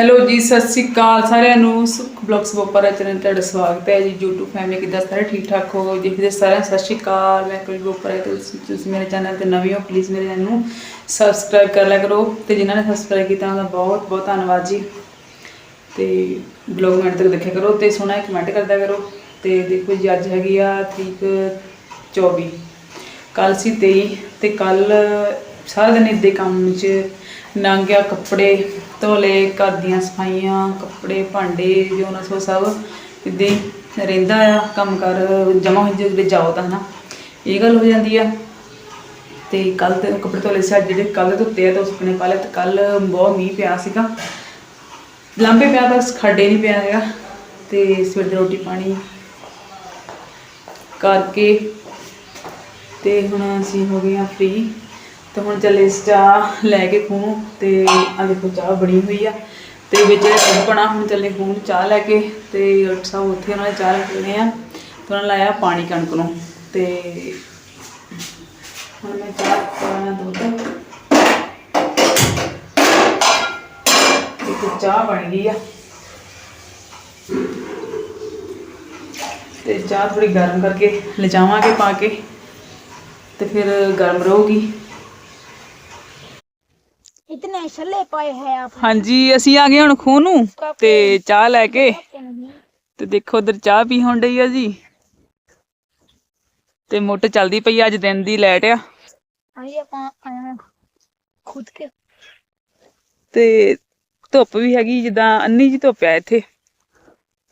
Hello ਜੀ, ਸਤਿ ਸ੍ਰੀ ਅਕਾਲ ਸਾਰਿਆਂ ਨੂੰ। ਸੁਖ ਬਲੌਗਸ ਬੋਪਰਾ ਚੈਨਲ ਤੇ ਤੁਹਾਡਾ ਸਵਾਗਤ ਹੈ ਜੀ। YouTube ਫੈਮਿਲੀ ਕਿੱਦਾਂ ਸਾਰੇ ਠੀਕ ਠਾਕ ਹੋ? ਜੀ ਫਿਰ ਸਾਰਿਆਂ ਸਤਿ ਸ੍ਰੀ ਅਕਾਲ। ਮੈਂ ਕੋਈ ਬੋਪਰਾ ਤੇ ਤੁਸੀਂ ਤੁਸੀਂ ਮੇਰੇ ਚੈਨਲ ਤੇ ਨਵੇਂ ਹੋ ਪਲੀਜ਼ ਮੇਰੇ ਚੈਨਲ ਨੂੰ ਸਬਸਕ੍ਰਾਈਬ ਕਰ ਲਿਆ ਕਰੋ। ਤੇ ਜਿਨ੍ਹਾਂ ਨੇ ਸਬਸਕ੍ਰਾਈਬ ਕੀਤਾ ਉਹਨਾਂ ਦਾ ਬਹੁਤ ਬਹੁਤ ਧੰਨਵਾਦ ਜੀ। ਤੇ ਬਲੌਗ ਮਿੰਟ ਤੱਕ ਦੇਖਿਆ ਕਰੋ ਤੇ ਸੋਹਣਾ ਕਮੈਂਟ ਕਰਦਾ ਕਰੋ। ਤੇ ਦੇਖੋ ਜੀ, ਅੱਜ ਹੈਗੀ ਆ ਤਰੀਕ 24 ਕੱਲ ਸੀ 23 ਤੇ ਕੱਲ ਸਾਰਾ ਦਿਨ ਇੱਦੇ ਕੰਮ 'ਚ ਨੰਗਿਆ ਕੱਪੜੇ। ਤੋਲੇ ਘਰ ਦੀਆਂ ਸਫਾਈਆਂ, ਕੱਪੜੇ, ਭਾਂਡੇ, ਜੋ ਨਾ ਸੋ ਸਭ ਇੱਦਾਂ ਰਹਿੰਦਾ ਆ, ਕੰਮ ਕਰ ਜਮਾ ਹੋ ਜੇ ਜਾਓ ਤਾਂ ਹਨਾ। ਇਹ ਗੱਲ ਹੋ ਜਾਂਦੀ ਆ। ਤੇ ਕੱਲ ਤੇ ਕੱਪੜੇ ਧੋਲੇ ਸੀ ਅੱਜ ਜਿਹੜੇ ਕੱਲ ਧੋਤੇ ਆ, ਤਾਂ ਸੁੱਕਣੇ ਪਾ ਲਏ ਤੇ ਕੱਲ ਬਹੁਤ ਮੀਂਹ ਪਿਆ ਸੀਗਾ। ਲੰਬੇ ਪਿਆ, ਬਸ ਖੱਡੇ ਨਹੀਂ ਪਿਆ ਹੈਗਾ। ਤੇ ਸਵੇਰ ਦੀ ਰੋਟੀ ਪਾਣੀ ਕਰਕੇ ਤੇ ਹੁਣ ਅਸੀਂ ਹੋ ਗਏ ਆ ਫ੍ਰੀ ਤੇ ਹੁਣ ਚੱਲੇ ਚਾਹ ਲੈ ਕੇ ਖੂਹ ਤੇ ਆ ਦੇਖੋ ਚਾਹ ਬਣੀ ਹੋਈ ਆ ਤੇ ਵਿੱਚ ਦੁੱਧ ਬਣਾ, ਹੁਣ ਚੱਲੇ ਖੂਹ ਚਾਹ ਲੈ ਕੇ ਤੇ ਡਾਕਟਰ ਸਾਹਿਬ ਉੱਥੇ ਉਹਨਾਂ ਨੇ ਚਾਹ ਲੈ ਕੇ ਆ ਤੇ ਉਹਨਾਂ ਨੇ ਲਾਇਆ ਪਾਣੀ ਕਣਕ ਨੂੰ ਤੇ ਹੁਣ ਮੈਂ ਚਾਹ ਪਾਣਾ ਦੁੱਧ। ਦੇਖੋ ਚਾਹ ਬਣ ਗਈ ਆ। ਤੇ ਚਾਹ ਥੋੜੀ ਗਰਮ ਕਰਕੇ ਲਿਜਾਵਾਂਗੇ ਪਾ ਕੇ ਤੇ ਫਿਰ ਗਰਮ ਰਹੂਗੀ। इतने छल्ले पाए हैं आप ਹਾਂਜੀ ਅਸੀਂ ਆ ਗਏ ਹੁਣ ਖੂਹ ਨੂੰ ਤੇ ਚਾਹ ਲੈ ਕੇ ਤੇ ਦੇਖੋ ਉਧਰ ਚਾਹ ਪੀ ਹੋਣ ਡਈ ਆ ਜੀ ਤੇ ਮੋਟਰ ਚੱਲਦੀ ਪਈ ਆ, ਅੱਜ ਦਿਨ ਦੀ ਲਾਈਟ ਆ अरे आप आया खुद के ਤੇ ਧੁੱਪ ਵੀ ਹੈਗੀ ਜਿੱਦਾਂ ਅੰਨੀ ਜੀ ਧੁੱਪ ਆ ਇੱਥੇ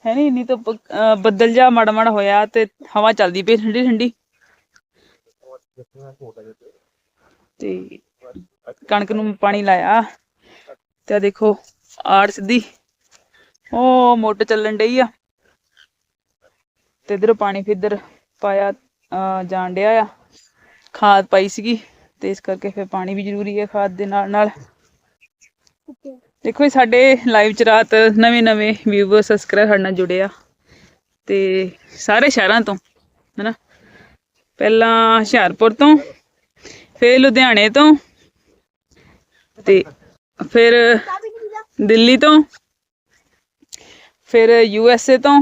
ਹੈ ਨਹੀਂ ਇੰਨੀ ਧੁੱਪ ਅਹ ਬੱਦਲ ਜਾ ਮਾੜਾ ਮਾੜਾ ਹੋਇਆ ਤੇ ਹਵਾ ਚੱਲਦੀ ਪਈ ਠੰਡੀ ਠੰਡੀ ਤੇ ਕਣਕ ਨੂੰ ਪਾਣੀ ਲਾਇਆ ਤੇ ਆਹ ਦੇਖੋ ਆੜ ਸਿੱਧੀ। ਉਹ ਮੋਟਰ ਚੱਲਣ ਡਈ ਆ। ਤੇ ਇਧਰ ਪਾਣੀ ਫਿਰ ਇੱਧਰ ਪਾਇਆ ਜਾਣ ਡਿਆ ਆ। ਖਾਦ ਪਾਈ ਸੀਗੀ ਤੇ ਇਸ ਕਰਕੇ ਫਿਰ ਪਾਣੀ ਵੀ ਜ਼ਰੂਰੀ ਹੈ ਖਾਦ ਦੇ ਨਾਲ ਨਾਲ। ਦੇਖੋ ਸਾਡੇ ਲਾਈਵ ਚ ਰਾਤ ਨਵੇਂ ਨਵੇਂ ਵਿਊਅਰ ਸਬਸਕ੍ਰਾਈਬ ਸਾਡੇ ਨਾਲ ਜੁੜੇ ਆ। ਤੇ ਸਾਰੇ ਸ਼ਹਿਰਾਂ ਤੋਂ ਹਨਾ। ਪਹਿਲਾਂ ਹੁਸ਼ਿਆਰਪੁਰ ਤੋਂ ਫਿਰ ਲੁਧਿਆਣੇ ਤੋਂ ਤੇ ਫਿਰ ਦਿੱਲੀ ਤੋਂ, ਫਿਰ ਯੂ ਐਸ ਏ ਤੋਂ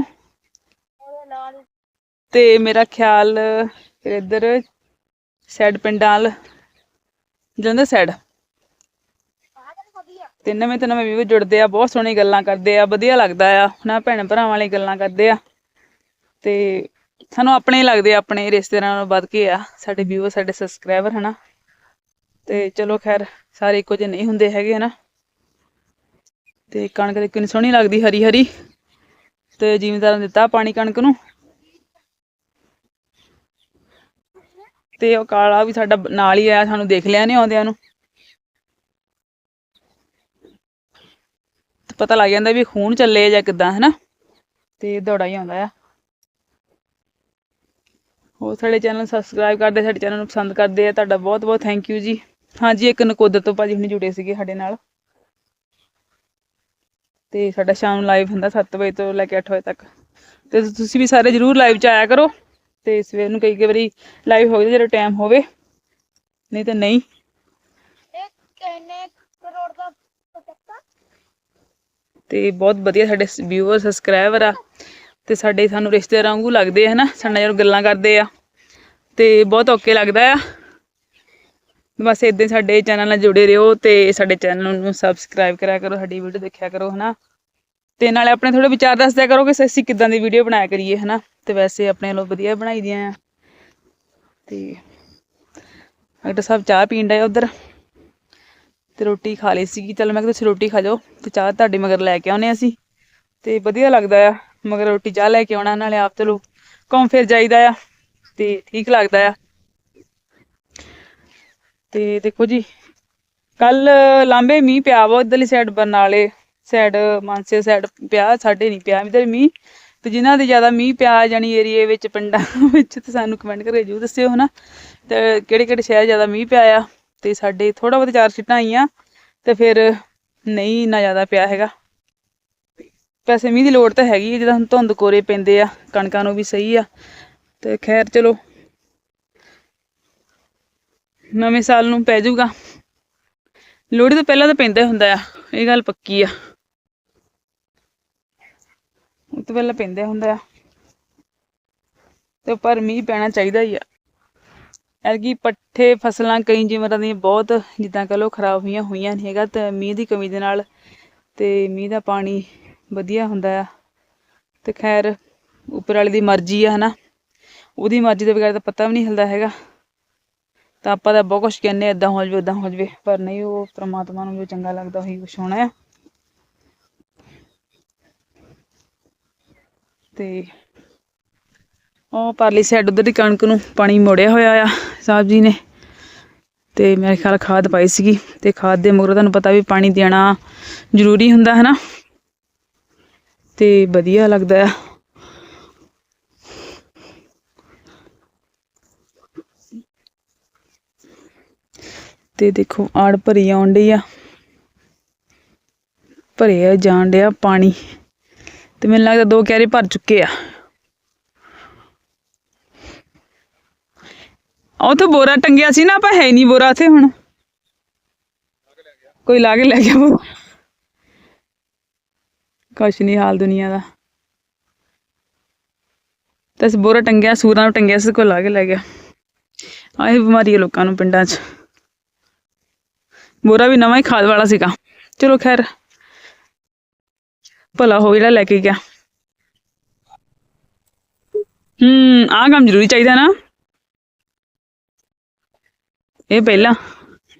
ਤੇ ਮੇਰਾ ਖਿਆਲ ਫਿਰ ਇੱਧਰ ਸਾਈਡ ਪਿੰਡਾਂ ਜਲੰਧਰ ਸਾਈਡ ਤੇ ਨਵੇਂ ਤੋਂ ਨਵੇਂ ਵੀਡੀਓ ਜੁੜਦੇ ਆ, ਬਹੁਤ ਸੋਹਣੀ ਗੱਲਾਂ ਕਰਦੇ ਆ, ਵਧੀਆ ਲੱਗਦਾ ਆ, ਹਨਾ, ਭੈਣ ਭਰਾਵਾਂ ਵਾਲੀ ਗੱਲਾਂ ਕਰਦੇ ਆ। ਤੇ ਸਾਨੂੰ ਆਪਣੇ ਲੱਗਦੇ ਆ, ਆਪਣੇ ਰਿਸ਼ਤੇਦਾਰਾਂ ਨਾਲੋਂ ਵੱਧ ਕੇ ਆ, ਸਾਡੇ ਵੀਊਅਰ ਸਾਡੇ ਸਬਸਕ੍ਰਾਈਬਰ ਹਨਾ। ਤੇ ਚਲੋ ਖੈਰ, ਸਾਰੇ ਇੱਕੋ ਜਿਹੇ ਨਹੀਂ ਹੁੰਦੇ ਹੈਗੇ, ਹਨਾ? ਤੇ ਕਣਕ ਦੇ ਕਿੰਨੀ ਸੋਹਣੀ ਲੱਗਦੀ ਹਰੀ ਹਰੀ ਤੇ ਜ਼ਿਮੀਂਦਾਰਾਂ ਨੇ ਦਿੱਤਾ ਪਾਣੀ ਕਣਕ ਨੂੰ। ਤੇ ਉਹ ਕਾਲਾ ਵੀ ਸਾਡਾ ਨਾਲ ਹੀ ਆਇਆ, ਸਾਨੂੰ ਦੇਖ ਲਿਆ ਨੇ ਆਉਂਦਿਆਂ ਨੂੰ। ਪਤਾ ਲੱਗ ਜਾਂਦਾ ਵੀ ਖੂਨ ਚੱਲੇ ਜਾਂ ਕਿਦਾਂ, ਹਨਾ? ਤੇ ਦੌੜਾ ਹੀ ਆਉਂਦਾ ਆ। ਹੋਰ ਸਾਡੇ ਚੈਨਲ ਸਬਸਕ੍ਰਾਈਬ ਕਰਦੇ, ਸਾਡੇ ਚੈਨਲ ਨੂੰ ਪਸੰਦ ਕਰਦੇ ਆ। ਤੁਹਾਡਾ ਬਹੁਤ ਬਹੁਤ ਥੈਂਕ ਯੂ ਜੀ। ਹਾਂਜੀ ਇੱਕ ਨਕੋਦਰ ਤੋਂ ਭਾਜੀ ਹੁਣੇ ਜੁੜੇ ਸੀਗੇ ਸਾਡੇ ਨਾਲ। ਤੇ ਸਾਡਾ ਸ਼ਾਮ ਲਾਈਵ ਹੁੰਦਾ 7 ਵਜੇ ਤੋਂ ਲੈ ਕੇ 8 ਵਜੇ ਤੱਕ। ਤੇ ਤੁਸੀਂ ਵੀ ਸਾਰੇ ਜਰੂਰ ਲਾਈਵ 'ਚ ਆਇਆ ਕਰੋ। ਤੇ ਸਵੇਰ ਨੂੰ ਕਈ ਕਈ ਵਾਰੀ ਲਾਈਵ ਹੋ ਜਾਂਦਾ ਜਦੋਂ ਟਾਈਮ ਹੋਵੇ। ਨਹੀਂ ਤਾਂ ਨਹੀਂ। ਤੇ ਬਹੁਤ ਵਧੀਆ ਸਾਡੇ ਵਿਊਅਰ ਸਬਸਕ੍ਰਾਈਬਰ ਆ। ਤੇ ਸਾਡੇ ਸਾਨੂੰ ਰਿਸ਼ਤੇਦਾਰਾਂ ਵਾਂਗੂ ਲੱਗਦੇ ਆ ਹਨਾ? ਸਾਡੇ ਨਾਲ ਗੱਲਾਂ ਕਰਦੇ ਆ। ਤੇ ਬਹੁਤ ਓਕੇ ਲੱਗਦਾ ਆ। ਬਸ ਇਦਾਂ ਸਾਡੇ ਚੈਨਲ ਨਾਲ ਜੁੜੇ ਰਹੋ ਤੇ ਸਾਡੇ ਚੈਨਲ ਨੂੰ ਸਬਸਕ੍ਰਾਈਬ ਕਰਿਆ ਕਰੋ, ਸਾਡੀ ਵੀਡੀਓ ਦੇਖਿਆ ਕਰੋ, ਹਨਾ? ਤੇ ਨਾਲੇ ਆਪਣੇ ਥੋੜੇ ਵਿਚਾਰ ਦੱਸਦਿਆ ਕਰੋ ਕਿ ਅਸੀਂ ਕਿੱਦਾਂ ਦੀ ਵੀਡੀਓ ਬਣਾਇਆ ਕਰੀਏ, ਹਨਾ? ਤੇ ਵੈਸੇ ਆਪਣੇ ਵੱਲੋਂ ਵਧੀਆ ਬਣਾਈ ਦੀਆਂ ਆ। ਤੇ ਡਾਕਟਰ ਸਾਹਿਬ ਚਾਹ ਪੀਣ ਡਏ ਉਧਰ। ਤੇ ਰੋਟੀ ਖਾ ਲਈ ਸੀਗੀ। ਚਲ ਮੈਂ ਕਿਹਾ ਤੁਸੀਂ ਰੋਟੀ ਖਾ ਜਾਓ ਤੇ ਚਾਹ ਤੁਹਾਡੀ ਮਗਰ ਲੈ ਕੇ ਆਉਨੇ ਅਸੀਂ। ਤੇ ਵਧੀਆ ਲੱਗਦਾ ਆ। ਮਗਰ ਰੋਟੀ ਚਾਹ ਲੈ ਕੇ ਆਉਣਾ, ਨਾਲੇ ਆਪ ਚਲੋ ਘੁੰਮ ਫਿਰ ਜਾਈਦਾ ਆ। ਤੇ ਠੀਕ ਲੱਗਦਾ ਆ। ਤੇ ਦੇਖੋ ਜੀ, ਕੱਲ ਲਾਂਬੇ ਮੀਂਹ ਪਿਆ ਵਾ, ਉਧਰਲੀ ਸਾਈਡ ਬਰਨਾਲੇ ਸਾਈਡ ਮਾਨਸੇ ਸਾਈਡ ਪਿਆ, ਸਾਡੇ ਨਹੀਂ ਪਿਆ ਇਧਰ ਮੀਂਹ। ਤੇ ਜਿਨ੍ਹਾਂ ਦੇ ਜ਼ਿਆਦਾ ਮੀਂਹ ਪਿਆ ਜਾਨੀ ਏਰੀਏ ਵਿੱਚ, ਪਿੰਡਾਂ ਵਿੱਚ, ਤੇ ਸਾਨੂੰ ਕਮੈਂਟ ਕਰਕੇ ਜਰੂਰ ਦੱਸਿਓ ਹਨਾ। ਤੇ ਕਿਹੜੇ ਕਿਹੜੇ ਸ਼ਹਿਰ ਜ਼ਿਆਦਾ ਮੀਂਹ ਪਿਆ ਆ, ਤੇ ਸਾਡੇ ਥੋੜਾ ਬਹੁਤ ਚਾਰ ਸੀਟਾਂ ਆਈਆਂ, ਤੇ ਫਿਰ ਨਹੀਂ ਇੰਨਾ ਜ਼ਿਆਦਾ ਪਿਆ ਹੈਗਾ। ਪੈਸੇ ਮੀਂਹ ਦੀ ਲੋੜ ਤਾਂ ਹੈਗੀ ਹੈ ਜਦੋਂ ਹੁਣ ਧੁੰਦ ਕੋਰੇ ਪੈਂਦੇ ਆ, ਕਣਕਾਂ ਨੂੰ ਵੀ ਸਹੀ ਆ। ਤੇ ਖੈਰ ਚਲੋ ਨਵੇਂ ਸਾਲ ਨੂੰ ਪੈ ਜਾਊਗਾ। ਲੋਹੜੀ ਤੋਂ ਪਹਿਲਾਂ ਤਾਂ ਪੈਂਦਾ ਹੁੰਦਾ ਆ, ਇਹ ਗੱਲ ਪੱਕੀ ਆ। ਉਹ ਤੋਂ ਪਹਿਲਾਂ ਪੈਂਦਾ ਹੁੰਦਾ ਆ। ਤੇ ਪਰ ਮੀਂਹ ਪੈਣਾ ਚਾਹੀਦਾ ਹੀ ਆ। ਐਲਗੀ ਪੱਠੇ, ਫਸਲਾਂ, ਕਈ ਜਿਵੇਂ ਦੀਆਂ ਬਹੁਤ ਜਿੱਦਾਂ ਕਹ ਲਓ ਖਰਾਬ ਹੋਈਆਂ ਹੋਈਆਂ ਨਹੀਂ ਹੈਗਾ, ਤੇ ਮੀਂਹ ਦੀ ਕਮੀ ਦੇ ਨਾਲ ਤੇ ਮੀਂਹ ਦਾ ਪਾਣੀ ਵਧੀਆ ਹੁੰਦਾ ਆ। ਤੇ ਖੈਰ, ਉੱਪਰ ਵਾਲੇ ਦੀ ਮਰਜ਼ੀ ਆ ਹਨਾ। ਉਹਦੀ ਮਰਜ਼ੀ ਦੇ ਬਗੈਰ ਤਾਂ ਪਤਾ ਵੀ ਨਹੀਂ ਹਿਲਦਾ ਹੈਗਾ। ਤਾਂ ਆਪਾਂ ਤਾਂ ਬਹੁਤ ਕੁਛ ਕਹਿੰਦੇ ਇਦਾਂ ਹੋ ਜਾਵੇ ਉਦਾਂ ਹੋ ਜਾਵੇ, ਪਰ ਨਹੀਂ, ਉਹ ਪ੍ਰਮਾਤਮਾ ਨੂੰ ਜੋ ਚੰਗਾ ਲੱਗਦਾ, ਉਹੀ ਕੁਛ ਹੋਣਾ ਆ। ਤੇ ਉਹ ਪਰਲੀ ਸਾਈਡ ਉਧਰ ਦੀ ਕਣਕ ਨੂੰ ਪਾਣੀ ਮੋੜਿਆ ਹੋਇਆ ਆ, ਸਾਹਿਬ ਜੀ ਨੇ। ਤੇ ਮੇਰੇ ਖਿਆਲ ਖਾਦ ਪਾਈ ਸੀਗੀ, ਤੇ ਖਾਦ ਦੇ ਮਗਰੋਂ ਤੁਹਾਨੂੰ ਪਤਾ ਵੀ ਪਾਣੀ ਦੇਣਾ ਜ਼ਰੂਰੀ ਹੁੰਦਾ ਹੈ ਨਾ ਤੇ ਵਧੀਆ ਲੱਗਦਾ ਆ। ਤੇ ਦੇਖੋ, ਆੜ ਭਰੀ ਆਉਣ ਡਈ ਆ। ਭਰਿਆ ਜਾਣ ਡਿਆ ਪਾਣੀ। ਤੇ ਮੈਨੂੰ ਲੱਗਦਾ ਦੋ ਕਿਆਰੇ ਭਰ ਚੁੱਕੇ ਆ। ਉਹ ਤਾਂ ਬੋਰਾ ਟੰਗਿਆ ਸੀ ਨਾ ਆਪਾਂ ਹੈ ਨਹੀਂ ਬੋਰਾ ਇੱਥੇ ਹੁਣ। ਕੋਈ ਲਾ ਕੇ ਲੈ ਗਿਆ ਬੋਰਾ। ਕੁਛ ਨਹੀਂ ਹਾਲ ਦੁਨੀਆ ਦਾ। ਤਸ ਬੋਰਾ ਟੰਗਿਆ, ਸੂਰਾਂ ਨੂੰ ਟੰਗਿਆ ਸੀ ਕੋਈ ਲਾ ਕੇ ਲੈ ਗਿਆ। ਆਹੀ ਬਿਮਾਰੀ ਹੈ ਲੋਕਾਂ ਨੂੰ ਪਿੰਡਾਂ 'ਚ। ਬੋਰਾ ਵੀ ਨਵਾਂ ਹੀ ਖਾਦ ਵਾਲਾ ਸੀਗਾ। ਚਲੋ ਖੈਰ ਭਲਾ ਹੋ ਜਿਹੜਾ ਲੈ ਕੇ ਗਿਆ। ਹੂੰ ਆਹ ਕੰਮ ਜ਼ਰੂਰੀ ਚਾਹੀਦਾ ਨਾ। ਇਹ ਪਹਿਲਾਂ।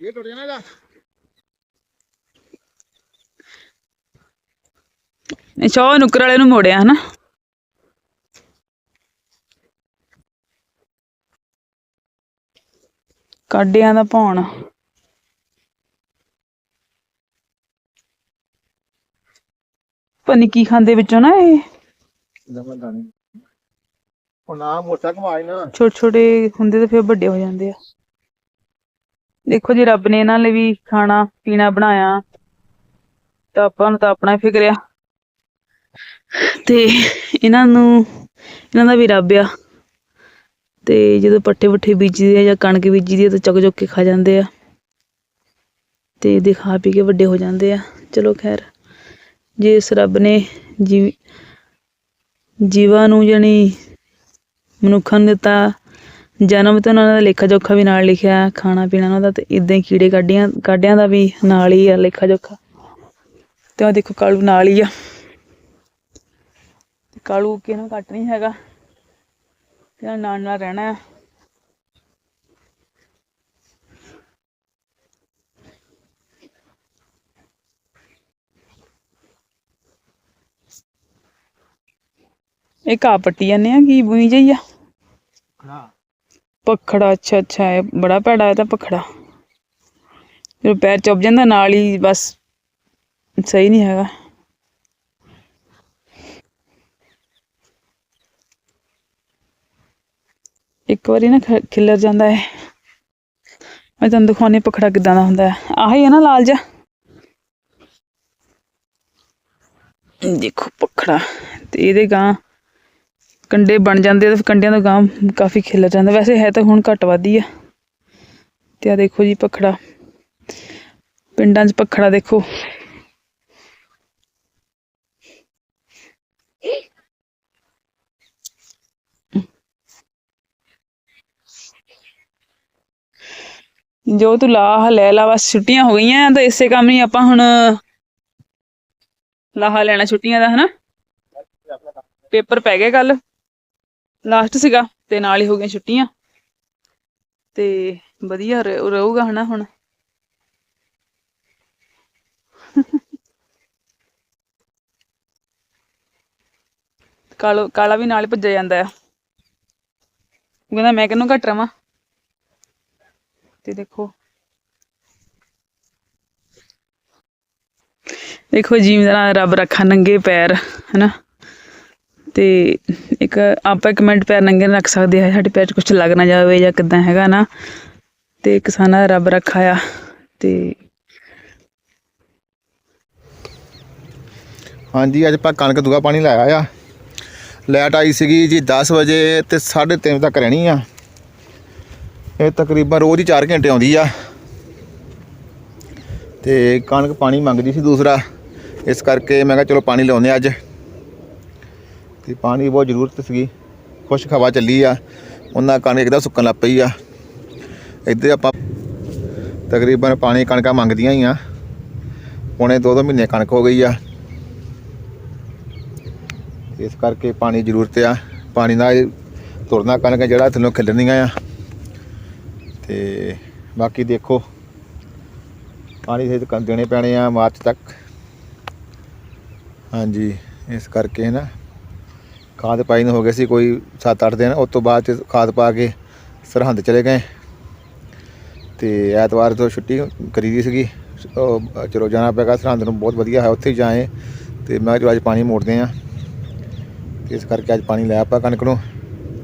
ਇਹ ਟੁੱਟ ਜਾਣਾ ਇਹਦਾ। ਅੱਛਾ ਨੁੱਕਰ ਵਾਲੇ ਨੂੰ ਮੋੜਿਆ ਹਨਾ। ਕਾਡਿਆਂ ਦਾ ਭੌਣ ਪਨੀ ਕੀ ਖਾਂਦੇ ਵਿੱਚੋਂ ਨਾ ਇਹ। ਉਹ ਨਾ ਮੋਟਾ ਕਮਾਈ ਨਾ। ਛੋਟੇ ਛੋਟੇ ਹੁੰਦੇ ਤੇ ਫਿਰ ਵੱਡੇ ਹੋ ਜਾਂਦੇ ਆ। ਦੇਖੋ ਜੀ ਰੱਬ ਨੇ ਇਹਨਾਂ ਲਈ ਵੀ ਖਾਣਾ ਪੀਣਾ ਬਣਾਇਆ। ਤਾਂ ਆਪਾਂ ਨੂੰ ਤਾਂ ਆਪਣਾ ਹੀ ਫਿਕਰ ਆ। ਤੇ ਇਹਨਾਂ ਨੂੰ ਇਹਨਾਂ ਦਾ ਵੀ ਰੱਬ ਆ। ਤੇ ਜਦੋਂ ਪੱਠੇ ਪੁੱਠੇ ਬੀਜਦੇ ਆ ਜਾਂ ਕਣਕ ਬੀਜਦੀ ਆ ਤਾਂ ਚੁੱਕ ਚੁੱਕ ਕੇ ਖਾ ਜਾਂਦੇ ਆ। ਤੇ ਇਹਦੇ ਖਾ ਪੀ ਕੇ ਵੱਡੇ ਹੋ ਜਾਂਦੇ ਆ। ਚਲੋ ਖੈਰ। ਜੇ ਰੱਬ ਨੇ ਜੀ ਜੀਵਾਂ ਨੂੰ ਜਾਣੀ ਮਨੁੱਖਾਂ ਨੂੰ ਦਿੱਤਾ, ਜਨਮ ਤੇ ਉਹਨਾਂ ਦਾ ਲੇਖਾ ਜੋਖਾ ਵੀ ਨਾਲ ਲਿਖਿਆ, ਖਾਣਾ ਪੀਣਾ ਉਹਨਾਂ ਦਾ ਤੇ ਇਦਾਂ ਹੀ ਕੀੜੇ ਕਾਡੀਆਂ ਕਾਢਿਆਂ ਦਾ ਵੀ ਨਾਲ ਹੀ ਆ ਲੇਖਾ ਜੋਖਾ। ਤੇ ਉਹ ਦੇਖੋ ਕਾਲੂ ਨਾਲ ਹੀ ਆ। ਕਾਲੂ ਕਿਹਨੂੰ ਕੱਟ ਨਹੀਂ ਹੈਗਾ। ਤੇ ਨਾਲ ਨਾਲ ਰਹਿਣਾ। ਇਹ ਘਾਹ ਪੱਟੀ ਜਾਂਦੇ ਆ ਕੀ ਬੂਈ ਜਈ ਆ? ਖੜਾ ਪਖੜਾ ਅੱਛਾ ਅੱਛਾ ਇਹ ਬੜਾ ਭੈੜਾ ਹੈ ਤਾਂ ਪਖੜਾ। ਜਦੋਂ ਪੈਰ ਚੁੱਭ ਜਾਂਦਾ ਨਾਲ ਹੀ ਬਸ ਸਹੀ ਨਹੀਂ ਹੈਗਾ। ਇੱਕ ਵਾਰੀ ਨਾ ਖਿੱਲਰ ਜਾਂਦਾ ਹੈ ਮੈਂ ਤੁਹਾਨੂੰ ਦਿਖਾਉਣੀ ਪਖੜਾ ਕਿਦਾਂ ਦਾ ਹੁੰਦਾ ਹੈ। ਆਹੀ ਹੈ ਨਾ ਲਾਲ ਜਿਹਾ ਦੇਖੋ ਪਖੜਾ ਤੇ ਇਹਦੇ ਗਾਂ ਕੰਡੇ ਬਣ ਜਾਂਦੇ ਆ ਤੇ ਫਿਰ ਕੰਡਿਆਂ ਤੋਂ ਗਾਂ ਕਾਫੀ ਖਿਲਰ ਜਾਂਦਾ। ਵੈਸੇ ਹੈ ਤਾਂ ਹੁਣ ਘੱਟ ਵੱਧੀ ਆ। ਤੇ ਆ ਦੇਖੋ ਜੀ ਪਖੜਾ। ਪਿੰਡਾਂ 'ਚ ਪਖੜਾ ਦੇਖੋ। ਜੋ ਤੂੰ ਲਾਹ ਲੈ ਲਾ, ਬਸ ਛੁੱਟੀਆਂ ਹੋ ਗਈਆਂ ਤਾਂ ਇਸੇ ਕੰਮ ਹੀ ਆਪਾਂ ਹੁਣ ਲਾਹਾ ਲੈਣਾ ਛੁੱਟੀਆਂ ਦਾ, ਹਨਾ? ਪੇਪਰ ਪੈ ਗਏ ਕੱਲ ਲਾਸਟ ਸੀਗਾ ਤੇ ਨਾਲ ਹੀ ਹੋ ਗਈਆਂ ਛੁੱਟੀਆਂ। ਤੇ ਵਧੀਆ ਰਹੂਗਾ ਹਨਾ ਹੁਣ। ਕਾਲੋ, ਕਾਲਾ ਵੀ ਨਾਲ ਹੀ ਭੱਜਿਆ ਜਾਂਦਾ ਆ। ਉਹ ਕਹਿੰਦਾ, ਮੈਂ ਕਿਹਨੂੰ ਘੱਟ ਰਵਾਂ? ਤੇ ਦੇਖੋ। ਦੇਖੋ ਜਿਵੇਂ ਰੱਬ ਰੱਖਾ ਨੰਗੇ ਪੈਰ, ਹਨਾ। ਤੇ ਇੱਕ ਆਪਾਂ ਕਮੈਂਟ ਪੈਰ ਨੰਗੇ ਰੱਖ ਸਕਦੇ ਆ ਸਾਡੇ ਪੈਰ 'ਚ ਕੁਝ ਲੱਗ ਨਾ ਜਾਵੇ ਜਾਂ ਕਿਦਾਂ ਹੈਗਾ ਨਾ। ਤੇ ਕਿਸਾਨਾਂ ਦਾ ਰੱਬ ਰੱਖਾ ਆ ਤੇ ਹਾਂਜੀ, ਅੱਜ ਆਪਾਂ ਕਣਕ ਦੂਗਾ ਪਾਣੀ ਲਾਇਆ ਆ। ਲਾਈਟ ਆਈ ਸੀਗੀ ਜੀ 10 ਵਜੇ ਤੇ 3:30 ਤੱਕ ਰਹਿਣੀ ਆ। ਇਹ ਤਕਰੀਬਨ ਰੋਜ਼ ਹੀ 4 ਘੰਟੇ ਆਉਂਦੀ ਆ। ਤੇ ਕਣਕ ਪਾਣੀ ਮੰਗਦੀ ਸੀ ਦੂਸਰਾ। ਇਸ ਕਰਕੇ ਮੈਂ ਕਿਹਾ ਚਲੋ ਪਾਣੀ ਲਾਉਂਦੇ ਹਾਂ ਅੱਜ। ਤੇ ਪਾਣੀ ਦੀ ਬਹੁਤ ਜ਼ਰੂਰਤ ਸੀਗੀ। ਖੁਸ਼ਕ ਹਵਾ ਚੱਲੀ ਆ। ਉਹਨਾਂ ਕਣਕ ਇੱਕਦਮ ਸੁੱਕਣ ਲੱਗ ਪਈ ਆ। ਇੱਧਰ ਆਪਾਂ ਤਕਰੀਬਨ ਪਾਣੀ ਕਣਕਾਂ ਮੰਗਦੀਆਂ ਹੀ ਆ। ਪੌਣੇ ਦੋ ਦੋ ਮਹੀਨੇ ਕਣਕ ਹੋ ਗਈ ਆ। ਇਸ ਕਰਕੇ ਪਾਣੀ ਦੀ ਜ਼ਰੂਰਤ ਆ। ਪਾਣੀ ਨਾਲ ਤੁਰਨਾ ਕਣਕ ਜਿਹੜਾ ਥੱਲੋਂ ਖਿਲਰਨੀਆਂ ਆ। ਤੇ ਬਾਕੀ ਦੇਖੋ, ਪਾਣੀ ਦੇ ਤਾਂ ਦੇਣੇ ਪੈਣੇ ਆ ਮਾਰਚ ਤੱਕ। ਹਾਂਜੀ, ਇਸ ਕਰਕੇ ਨਾ। ਖਾਦ ਪਾਈ ਨੂੰ ਹੋ ਗਏ ਸੀ ਕੋਈ 7-8 ਦਿਨ, ਉਸ ਤੋਂ ਬਾਅਦ ਚ ਖਾਦ ਪਾ ਕੇ ਸਰਹੰਦ ਚਲੇ ਗਏ। ਤੇ ਐਤਵਾਰ ਤੋਂ ਛੁੱਟੀ ਕਰੀ ਦੀ ਸੀਗੀ ਚਲੋ ਜਾਣਾ ਪੈਗਾ ਸਰਹੰਦ ਨੂੰ, ਬਹੁਤ ਵਧੀਆ ਹੈ, ਉੱਥੇ ਜਾਏ। ਤੇ ਮੈਂ ਚਲੋ ਅੱਜ ਪਾਣੀ ਮੋੜਦੇ ਆ। ਇਸ ਕਰਕੇ ਅੱਜ ਪਾਣੀ ਲੈ ਆਪਾਂ ਕਣਕ ਨੂੰ।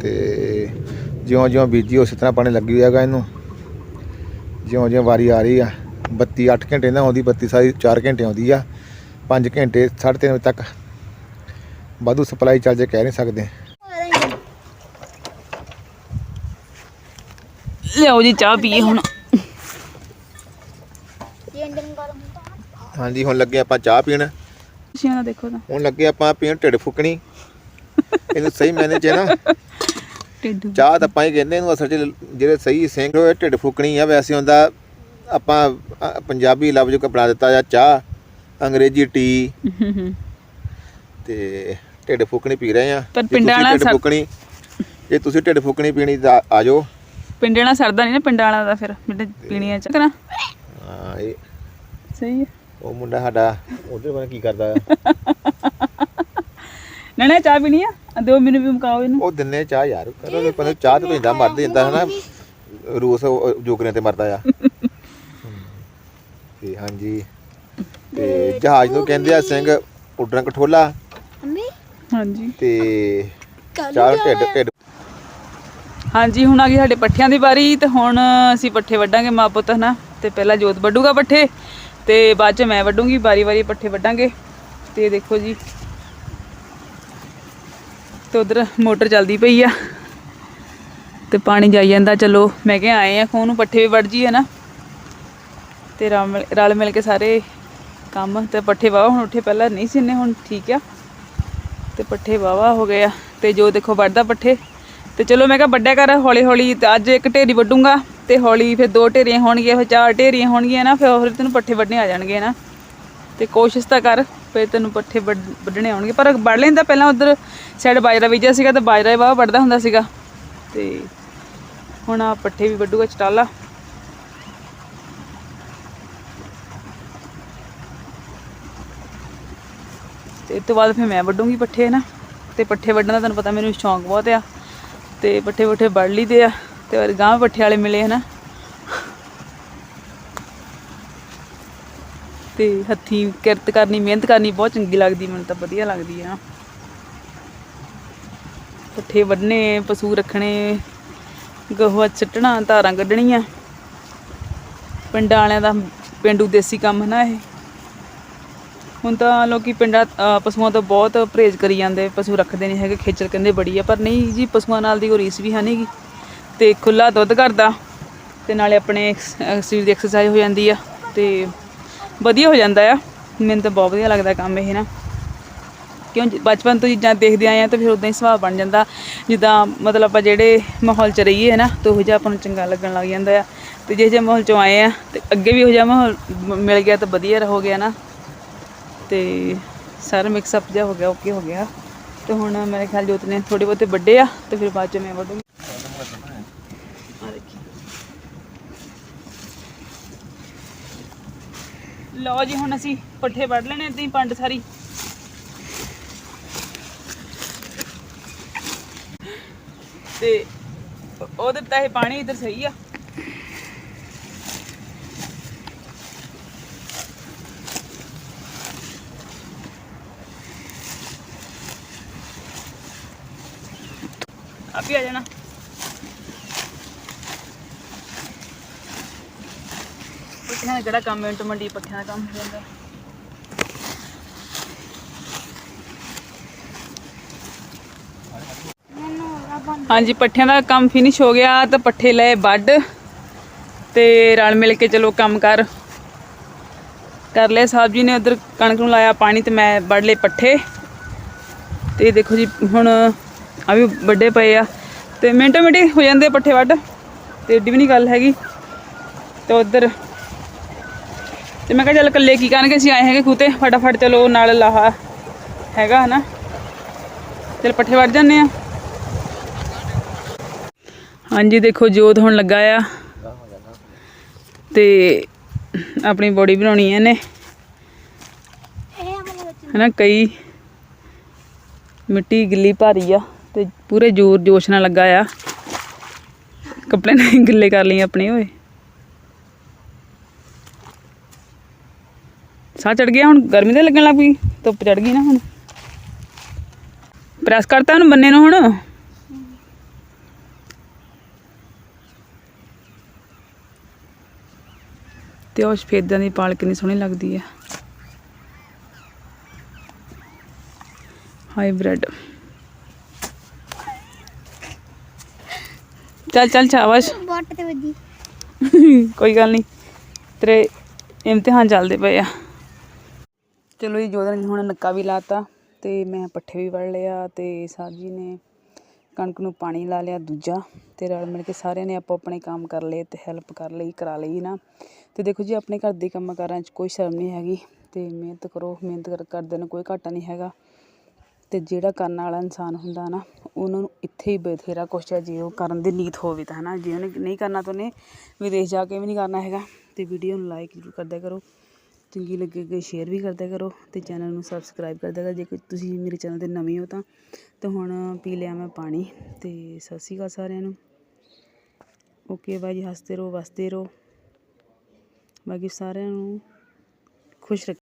ਤੇ ਜਿਉਂ ਜਿਉਂ ਬੀਜੀ, ਉਸੇ ਤਰ੍ਹਾਂ ਪਾਣੀ ਲੱਗੀ ਹੋਇਆਗਾ ਇਹਨੂੰ। ਜਿਉਂ ਜਿਉਂ ਵਾਰੀ ਆ ਰਹੀ ਆ। ਬੱਤੀ 8 ਘੰਟੇ ਨਾ ਆਉਂਦੀ, ਬੱਤੀ ਸਾਰੀ 4 ਘੰਟੇ ਆਉਂਦੀ ਆ। 5 ਘੰਟੇ 3:30 ਵਜੇ ਤੱਕ ਵਾਧੂ ਸਪਲਾਈ ਚੱਲ ਜੇ ਕਹਿ ਨਹੀਂ ਸਕਦੇ। ਲਿਆਓ ਜੀ ਚਾਹ ਪੀਏ ਹੁਣ। ਹਾਂਜੀ ਹੁਣ ਲੱਗੇ ਆਪਾਂ ਚਾਹ ਪੀਣ। ਖੁਸ਼ੀਆਂ ਨਾਲ ਦੇਖੋ ਤਾਂ। ਹੁਣ ਲੱਗੇ ਆਪਾਂ ਪੀਣ ਢਿੱਡ ਫੁਕਣੀ। ਇਹਨੂੰ ਸਹੀ ਮੈਨੇ ਚ ਨਾ। ਢਿੱਡ। ਚਾਹ ਤਾਂ ਆਪਾਂ ਕਹਿੰਦੇ ਇਹਨੂੰ ਅਸਲ ਜਿਹੜੇ ਸਹੀ ਸਿੰਘ ਹੋਏ ਢਿੱਡ ਫੁਕਣੀ ਆ। ਵੈਸੇ ਹੁੰਦਾ ਆਪਾਂ ਪੰਜਾਬੀ ਲਫ਼ਜ਼ ਕੋ ਬਣਾ ਦਿੱਤਾ ਜਾਂ ਚਾਹ ਅੰਗਰੇਜ਼ੀ ਟੀ। ਤੇ ਢਿੱਡ ਫੁਕਣੀ ਪੀ ਰਹੇ ਆ। ਪਰ ਪਿੰਡਾਂ ਵਾਲਾ ਫੁਕਣੀ ਜੇ ਤੁਸੀਂ ਢਿੱਡ ਫੁਕਣੀ ਪੀਣੀ ਤਾਂ ਆ ਪਿੰਡਾਂ ਵਾਲਾ ਸਰਦਾ ਨਹੀਂ ਨਾ ਪਿੰਡਾਂ ਵਾਲਾ ਦਾ ਫਿਰ ਜਿਹੜੇ ਪੀਣੀਆਂ ਚ ਕਰਾਂ। ਹਾਂ ਇਹ ਸਹੀ ਹੈ। ਉਹ ਮੁੰਡਾ ਸਾਡਾ ਉਹਦੇ ਬਾਰੇ ਕੀ ਕਰਦਾ ਨਾ ਨਾ ਚਾਹ ਪੀਣੀ ਆ? ਦੋ ਮੈਨੂੰ ਵੀ ਮੁਕਾਓ ਇਹਨੂੰ। ਉਹ ਦਿੰਨੇ ਚਾਹ ਯਾਰ ਕਰੋ ਪਰ ਚਾਹ ਤੇ ਪੈਂਦਾ ਮਰਦੇ ਜਾਂਦਾ ਹਨਾ। ਰੂਸ ਜੋਗਰਿਆਂ ਤੇ ਮਰਦਾ ਆ। ਤੇ ਹਾਂਜੀ ਤੇ ਜਹਾਜ਼ ਨੂੰ ਕਹਿੰਦੇ ਆ ਸਿੰਘ ਉੱਡਣ ਕਠੋਲਾ। ਹਾਂਜੀ। ਤੇ ਚਾਰ ਢਿੱਡ ਢਿੱਡ ਹਾਂਜੀ ਹੁਣ ਆ ਗਈ ਸਾਡੇ ਪੱਠਿਆਂ ਦੀ ਵਾਰੀ ਤੇ ਹੁਣ ਅਸੀਂ ਪੱਠੇ ਵੱਢਾਂਗੇ ਮਾਂ ਪੁੱਤ ਹਨਾ? ਤੇ ਪਹਿਲਾਂ ਜੋਤ ਵੱਢੂਗਾ ਪੱਠੇ ਤੇ ਬਾਅਦ ਚ ਮੈਂ ਵੱਢੂੰਗੀ ਵਾਰੀ ਵਾਰੀ ਪੱਠੇ ਵੱਢਾਂਗੇ। ਤੇ ਦੇਖੋ ਜੀ ਤੇ ਉਧਰ ਮੋਟਰ ਚੱਲਦੀ ਪਈ ਆ। ਤੇ ਪਾਣੀ ਜਾਈ ਜਾਂਦਾ ਚਲੋ ਮੈਂ ਕਿਹਾ ਆਏ ਆ ਖੂਨ ਨੂੰ ਪੱਠੇ ਵੀ ਵੱਢ ਜੀ ਹੈ ਨਾ ਤੇ ਰਲ ਮਿਲ- ਰਲ ਮਿਲ ਕੇ ਸਾਰੇ ਕੰਮ ਤੇ ਪੱਠੇ ਵਾਵਾ ਹੁਣ ਉੱਠੇ ਪਹਿਲਾਂ ਨਹੀਂ ਸੀ ਇੰਨੇ ਹੁਣ ਠੀਕ ਆ। ਤੇ ਪੱਠੇ ਵਾਵਾ ਹੋ ਗਏ ਆ ਤੇ ਜੋ ਦੇਖੋ ਵੱਢਦਾ ਪੱਠੇ। ਤੇ ਚਲੋ ਮੈਂ ਕਿਹਾ ਵੱਡਿਆ ਕਰ ਹੌਲੀ ਹੌਲੀ ਤੇ ਅੱਜ ਇੱਕ ਢੇਰੀ ਵੱਢੂੰਗਾ ਤੇ ਹੌਲੀ ਫਿਰ ਦੋ ਢੇਰੀਆਂ ਹੋਣਗੀਆਂ, ਫਿਰ ਚਾਰ ਢੇਰੀਆਂ ਹੋਣਗੀਆਂ ਨਾ, ਫਿਰ ਹੋਰ ਤੈਨੂੰ ਪੱਠੇ ਵੱਢਣੇ ਆ ਜਾਣਗੇ ਨਾ। ਤੇ ਕੋਸ਼ਿਸ਼ ਤਾਂ ਕਰ, ਫਿਰ ਤੈਨੂੰ ਪੱਠੇ ਵੱਢ- ਵੱਢਣੇ ਆਉਣਗੇ। ਪਰ ਵੱਢ ਲੈਂਦਾ ਪਹਿਲਾਂ ਉਧਰ ਸਾਈਡ ਬਾਜਰਾ ਬੀਜਿਆ ਸੀਗਾ ਤੇ ਬਾਜਰਾ ਹੀ ਵਾਹ ਵੱਢਦਾ ਹੁੰਦਾ ਸੀਗਾ। ਤੇ ਹੁਣ ਆ ਪੱਠੇ ਵੀ ਵੱਢੂਗਾ ਚਟਾਲਾ। ਤੇ ਇਸ ਤੋਂ ਬਾਅਦ ਫਿਰ ਮੈਂ ਵੱਡੂੰਗੀ ਪੱਠੇ ਨਾ ਤੇ ਪੱਠੇ ਵੱਢਣ ਦਾ ਤੁਹਾਨੂੰ ਪਤਾ ਮੈਨੂੰ ਸ਼ੌਂਕ ਬਹੁਤ ਆ। ਤੇ ਪੱਠੇ ਪੱਠੇ ਵੱਢ ਲਈਦੇ ਆ ਤੇ ਔਰ ਗਾਂ ਪੱਠੇ ਵਾਲੇ ਮਿਲੇ, ਹਨਾ? ਤੇ ਹੱਥੀਂ ਕਿਰਤ ਕਰਨੀ, ਮਿਹਨਤ ਕਰਨੀ ਬਹੁਤ ਚੰਗੀ ਲੱਗਦੀ, ਮੈਨੂੰ ਤਾਂ ਵਧੀਆ ਲੱਗਦੀ ਆ। ਪੱਠੇ ਵੱਢਣੇ, ਪਸ਼ੂ ਰੱਖਣੇ ਗੋਹਾ ਛੱਟਣਾ ਧਾਰਾਂ ਕੱਢਣੀਆਂ। ਪਿੰਡਾਂ ਵਾਲਿਆਂ ਦਾ, ਪਿੰਡੂ ਦੇਸੀ ਕੰਮ ਨਾ ਇਹ? ਹੁਣ ਤਾਂ ਲੋਕੀ ਪਿੰਡਾਂ ਅ, ਪਸ਼ੂਆਂ ਤੋਂ ਬਹੁਤ ਪਰਹੇਜ਼ ਕਰੀ ਜਾਂਦੇ ਪਸ਼ੂ ਰੱਖਦੇ ਨਹੀਂ ਹੈਗੇ ਖੇਚਲ ਕਹਿੰਦੇ ਬੜੀ ਆ ਪਰ ਨਹੀਂ ਜੀ ਪਸ਼ੂਆਂ ਨਾਲ ਦੀ ਕੋਈ ਰੀਸ ਵੀ ਹੈ ਨਹੀਂਗੀ ਤੇ ਖੁੱਲਾ ਦੁੱਧ ਕਰਦਾ ਤੇ ਨਾਲੇ ਆਪਣੇ ਐਕਸ- ਅ, ਸਰੀਰ ਦੀ ਐਕਸਰਸਾਈਜ਼ ਹੋ ਜਾਂਦੀ ਆ ਤੇ ਵਧੀਆ ਹੋ ਜਾਂਦਾ ਆ। ਮੈਨੂੰ ਤਾਂ ਬਹੁਤ ਵਧੀਆ ਲੱਗਦਾ ਕੰਮ ਇਹ ਨਾ। ਕਿਉਂ ਜ- ਬਚਪਨ ਤੋਂ ਚੀਜ਼ਾਂ ਦੇਖਦੇ ਆਏ ਆ ਤਾਂ ਫਿਰ ਉਦਾਂ ਹੀ ਸੁਭਾਅ ਬਣ ਜਾਂਦਾ। ਜਿੱਦਾਂ ਮਤਲਬ ਆਪਾਂ ਜਿਹੜੇ ਮਾਹੌਲ 'ਚ ਰਹੀਏ ਹੈ ਨਾ ਤਾਂ ਉਹ ਜਿਹਾ ਆਪਾਂ ਨੂੰ ਚੰਗਾ ਲੱਗਣ ਲੱਗ ਜਾਂਦਾ ਆ। ਤੇ ਜਿਹੇ ਜਿਹੇ ਮਾਹੌਲ 'ਚੋਂ ਆਏ ਆ ਤੇ ਅੱਗੇ ਵੀ ਉਹ ਜਿਹਾ ਮਾਹੌਲ ਮ- ਮਿਲ ਗਿਆ ਤਾਂ ਵਧੀਆ ਹੋ ਗਿਆ ਨਾ। ਤੇ ਸਾਰਾ ਮਿਕਸ ਅਪ ਜਿਹਾ ਹੋ ਗਿਆ ਓਕੇ ਹੋ ਗਿਆ। ਤੇ ਹੁਣ ਮੇਰੇ ਖਿਆਲ ਜੋਤ ਨੇ ਥੋੜੇ ਬਹੁਤੇ ਵੱਡੇ ਆ, ਤੇ ਫਿਰ ਬਾਅਦ ਚ ਮੈਂ ਵੱਢੂੰਗੀ। ਲਓ ਜੀ, ਹੁਣ ਅਸੀਂ ਪੱਠੇ ਵੱਢ ਲੈਣੇ ਏਦਾਂ ਹੀ ਪੰਡ ਸਾਰੀ। ਤੇ ਉਹਦੇ ਤਾਂ ਇਹ ਪਾਣੀ, ਇਧਰ ਸਹੀ ਆ। ਆਪੇ ਆ ਜਾਣਾ। ਪੱਠਿਆਂ ਦਾ ਕਿਹੜਾ ਮੰਡੀ ਪੱਠਿਆਂ ਦਾ ਕੰਮ ਹੋ ਜਾਂਦਾ। ਹਾਂਜੀ, ਪੱਠਿਆਂ ਦਾ ਕੰਮ ਫਿਨਿਸ਼ ਹੋ ਗਿਆ, ਤਾਂ ਪੱਠੇ ਲਏ ਵੱਢ ਤੇ ਰਲ ਮਿਲ ਕੇ ਚਲੋ ਕੰਮ ਕਰ। ਕਰ ਲਿਆ ਸਾਹਿਬ ਜੀ ਨੇ ਉਧਰ ਕਣਕ ਨੂੰ ਲਾਇਆ ਪਾਣੀ ਤੇ ਮੈਂ ਵੱਢ ਲਏ ਪੱਠੇ। ਤੇ ਦੇਖੋ ਜੀ, ਹੁਣ ਆ ਵੀ ਵੱਡੇ ਪਏ ਆ। ਤੇ ਮਿੰਟੋ ਮਿੰਟੀ ਹੋ ਜਾਂਦੇ ਆ ਪੱਠੇ ਵੱਢ। ਤੇ ਏਡੀ ਵੀ ਨਹੀਂ ਗੱਲ ਹੈਗੀ। ਤੇ ਉਧਰ ਤੇ ਮੈਂ ਕਿਹਾ ਚੱਲ ਇਕੱਲੇ ਕੀ ਕਰਨਗੇ? ਅਸੀਂ ਆਏ ਹੈਗੇ ਖੂਤੇ। ਫਟਾਫਟ ਚਲੋ ਨਾਲ ਲਾਹਾ ਹੈਗਾ ਹਨਾ। ਚਲ ਪੱਠੇ ਵੱਢ ਜਾਂਦੇ ਆ। ਹਾਂਜੀ, ਦੇਖੋ ਜੋਤ ਹੁਣ ਲੱਗਾ ਆ। ਤੇ ਆਪਣੀ ਬੋਡੀ ਬਣਾਉਣੀ ਹੈ ਇਹਨੇ। ਇਹ ਆਪਣੇ ਹਨਾ, ਕਈ ਮਿੱਟੀ ਗਿੱਲੀ ਭਾਰੀ ਆ। ਪੂਰੇ ਜ਼ੋਰ ਜੋਸ਼ ਨਾਲ ਲੱਗਾ ਆ। ਕੱਪੜੇ ਨੇ ਗਿੱਲੇ ਕਰ ਲਈ ਆਪਣੇ, ਓਏ। ਸਾਹ ਚੜ ਗਿਆ ਹੁਣ, ਗਰਮੀ ਤੇ ਲੱਗਣ ਲੱਗ ਪਈ? ਧੁੱਪ ਚੜ ਗਈ ਨਾ ਹੁਣ। ਪ੍ਰੈਸ ਕਰਤਾ ਹੁਣ ਬੰਨੇ ਨੂੰ ਹੁਣ? ਤੇ ਉਹ ਸਫੇਦਾਂ ਦੀ ਪਾਲ ਕਿੰਨੀ ਸੋਹਣੀ ਲੱਗਦੀ ਆ। ਹਾਈਬ੍ਰਿਡ ਚੱਲ ਚੱਲ ਸ਼ਾਬਾਸ਼। ਬੋਟ ਤੇ ਵੱਜੀ। ਕੋਈ ਗੱਲ ਨਹੀਂ। ਤੇਰੇ ਇਮਤਿਹਾਨ ਚੱਲਦੇ ਪਏ ਆ। ਚਲੋ ਜੀ ਜੋਦਨ ਨੇ ਹੁਣ ਨੱਕਾ ਵੀ ਲਾਤਾ ਤੇ ਮੈਂ ਪੱਠੇ ਵੀ ਵੜ ਲਿਆ ਤੇ ਸਰ ਜੀ ਨੇ ਕਣਕ ਨੂੰ ਪਾਣੀ ਲਾ ਲਿਆ ਦੂਜਾ ਤੇ ਰਲ ਮਿਲ ਕੇ ਸਾਰਿਆਂ ਨੇ ਆਪੋ ਆਪਣੇ ਕੰਮ ਕਰ ਲਏ ਤੇ ਹੈਲਪ ਕਰ ਲਈ ਕਰਾ ਲਈ ਨਾ। ਤੇ ਦੇਖੋ ਜੀ ਆਪਣੇ ਘਰ ਦੇ ਕੰਮਾਂ ਕਾਰਾਂ 'ਚ ਕੋਈ ਸ਼ਰਮ ਨਹੀਂ ਹੈਗੀ ਤੇ ਮਿਹਨਤ ਕਰੋ ਮਿਹਨਤ ਕਰ- ਕਰਦੇ ਨੂੰ ਕੋਈ ਘਾਟਾ ਨਹੀਂ ਹੈਗਾ। ਅਤੇ ਜਿਹੜਾ ਕਰਨ ਵਾਲਾ ਇਨਸਾਨ ਹੁੰਦਾ ਨਾ, ਉਹਨਾਂ ਨੂੰ ਇੱਥੇ ਹੀ ਬਥੇਰਾ ਕੁਛ ਹੈ, ਜੇ ਉਹ ਕਰਨ ਦੀ ਨੀਤ ਹੋਵੇ ਤਾਂ ਹੈ ਨਾ ਜੇ ਉਹਨੇ ਨਹੀਂ ਕਰਨਾ ਤਾਂ ਉਹਨੇ ਵਿਦੇਸ਼ ਜਾ ਕੇ ਵੀ ਨਹੀਂ ਕਰਨਾ ਹੈਗਾ। ਅਤੇ ਵੀਡੀਓ ਨੂੰ ਲਾਈਕ ਜ਼ਰੂਰ ਕਰਦਿਆ ਕਰੋ। ਚੰਗੀ ਲੱਗੇ ਸ਼ੇਅਰ ਵੀ ਕਰਦਿਆ ਕਰੋ। ਅਤੇ ਚੈਨਲ ਨੂੰ ਸਬਸਕ੍ਰਾਈਬ ਕਰਦਿਆ ਕਰੋ। ਜੇ ਕੋਈ ਤੁਸੀਂ ਮੇਰੇ ਚੈਨਲ ਤੇ ਨਵੇਂ ਹੋ ਤਾਂ, ਤੇ ਹੁਣ ਪੀ ਲਿਆ ਮੈਂ ਪਾਣੀ। ਅਤੇ ਸਤਿ ਸ਼੍ਰੀ ਅਕਾਲ ਸਾਰਿਆਂ ਨੂੰ। ਓਕੇ ਬਾਈ ਜੀ, ਹੱਸਦੇ ਰਹੋ, ਵਸਦੇ ਰਹੋ। ਬਾਕੀ ਸਾਰਿਆਂ ਨੂੰ ਖੁਸ਼ ਰੱਖ